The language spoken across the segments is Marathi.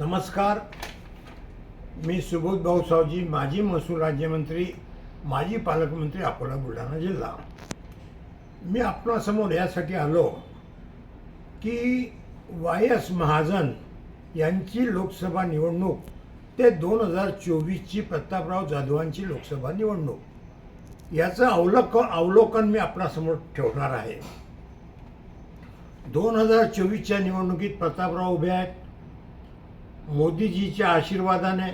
नमस्कार. मी सुबोध भाऊ सावजी माजी महसूल राज्यमंत्री माजी पालकमंत्री अकोला बुलढाणा जिल्हा. मी आपणासमोर यासाठी आलो की वाय एस महाजन यांची लोकसभा निवडणूक ते दोन हजार चोवीसची प्रतापराव जाधवांची लोकसभा निवडणूक याचं अवलोक अवलोकन मी आपणासमोर ठेवणार आहे. दोन हजार चोवीसच्या निवडणुकीत प्रतापराव उभे आहेत. मोदीजीच्या आशीर्वादाने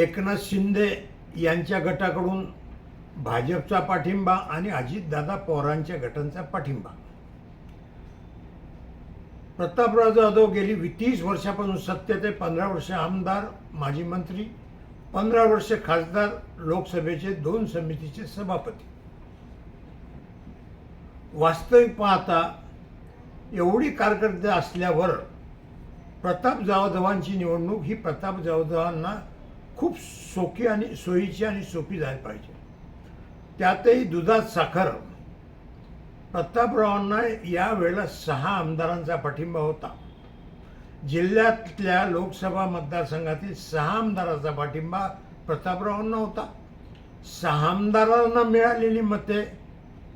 एकनाथ शिंदे यांच्या गटाकडून भाजपचा पाठिंबा आणि अजितदादा पवारांच्या गटांचा पाठिंबा. प्रतापराव जाधव गेली तीस वर्षापासून सत्य ते पंधरा वर्ष आमदार माजी मंत्री पंधरा वर्ष खासदार लोकसभेचे दोन समितीचे सभापती. वास्तविक पाहता एवढी कारकीर्द असल्यावर प्रताप जाधवांची निवडणूक ही प्रताप जाधवांना खूप सोपी आणि सोयीची आणि सोपी झाली पाहिजे. त्यातही दुधात साखर. प्रतापरावांना यावेळेला सहा आमदारांचा पाठिंबा होता. जिल्ह्यातल्या लोकसभा मतदारसंघातील सहा आमदारांचा पाठिंबा प्रतापरावांना होता. सहा आमदारांना मिळालेली मते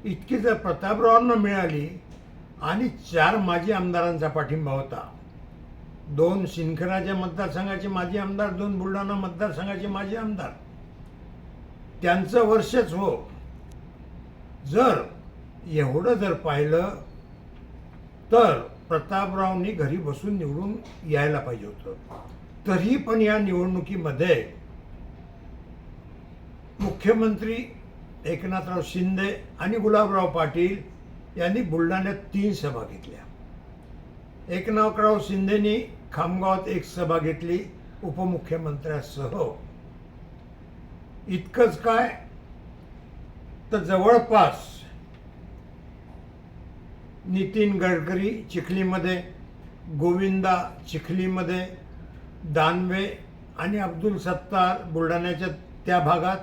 इतकी जर प्रतापरावांना मिळाली आणि चार माजी आमदारांचा पाठिंबा होता. दोन शिंदखेडाच्या मतदारसंघाचे माजी आमदार दोन बुलढाणा मतदारसंघाचे माजी आमदार. त्यांचं वर्षच हो. जर एवढं जर पाहिलं तर प्रतापरावनी घरी बसून निवडून यायला पाहिजे होतं. तरी पण या निवडणुकीमध्ये मुख्यमंत्री एकनाथराव शिंदे आणि गुलाबराव पाटील यांनी बुलढाण्यात तीन सभा घेतल्या. एकनाथराव शिंदेनी खामगावात एक सभा घेतली उपमुख्यमंत्र्यासह. इतकंच काय? तर जवळपास नितीन गडकरी चिखलीमध्ये गोविंदा चिखलीमध्ये दानवे आणि अब्दुल सत्तार बुलढाण्याच्या त्या भागात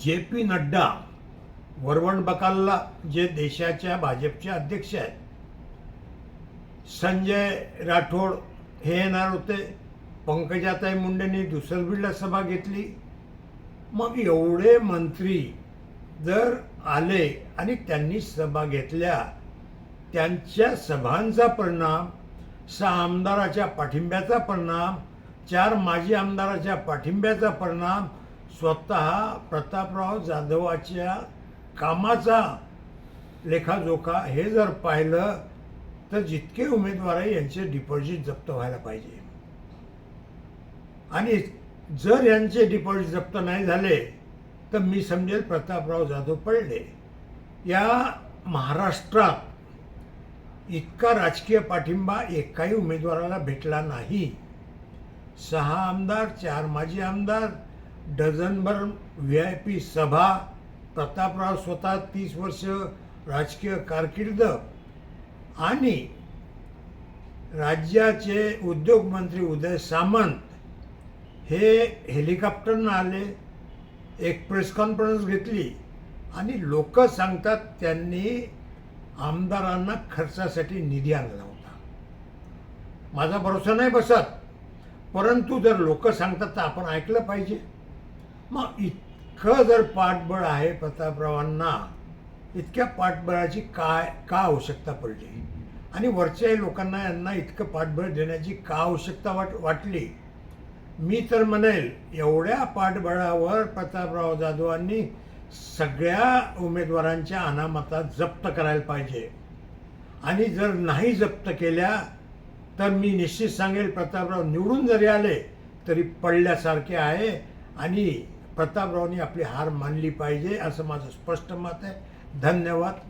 जे पी नड्डा वरवण बकालला जे देशाच्या भाजपचे अध्यक्ष आहेत संजय राठोड हे येणार होते. पंकजाताई मुंडेंनी दुसरबीडला सभा घेतली. मग एवढे मंत्री जर आले आणि त्यांनी सभा घेतल्या त्यांच्या सभांचा परिणाम सहा आमदाराच्या पाठिंब्याचा परिणाम चार माजी आमदाराच्या पाठिंब्याचा परिणाम स्वतः प्रतापराव जाधवाच्या कामाचा लेखाजोखा हे जर पाहिलं तर जितके उमेदवार आहे यांचे डिपॉझिट जप्त व्हायला पाहिजे. आणि जर यांचे डिपॉझिट जप्त नाही झाले तर मी समजेल प्रतापराव जाधव पडले. या महाराष्ट्रात इतका राजकीय पाठिंबा एकाही उमेदवाराला भेटला नाही. सहा आमदार चार माजी आमदार डझनभर व्ही आय पी सभा प्रतापराव स्वतः तीस वर्ष राजकीय कारकीर्द आणि राज्याचे उद्योगमंत्री उदय सामंत हे हेलिकॉप्टरनं आले एक प्रेस कॉन्फरन्स घेतली आणि लोक सांगतात त्यांनी आमदारांना खर्चासाठी निधी आणला होता. माझा भरोसा नाही बसत परंतु जर लोक सांगतात तर आपण ऐकलं पाहिजे. मग इतकं जर पाठबळ आहे प्रतापरावांना इतक्या पाठबळाची काय का आवश्यकता पडली? आणि वरच्या लोकांना यांना इतकं पाठबळ देण्याची का आवश्यकता वाट वाटली? मी तर म्हणेल एवढ्या पाठबळावर प्रतापराव जाधवांनी सगळ्या उमेदवारांच्या अनामता जप्त करायला पाहिजे. आणि जर नाही जप्त केल्या तर मी निश्चित सांगेल प्रतापराव निवडून जरी आले तरी पडल्यासारखे आहे आणि प्रतापरावनी आपली हार मानली पाहिजे असं माझं स्पष्ट मत आहे. धन्यवाद.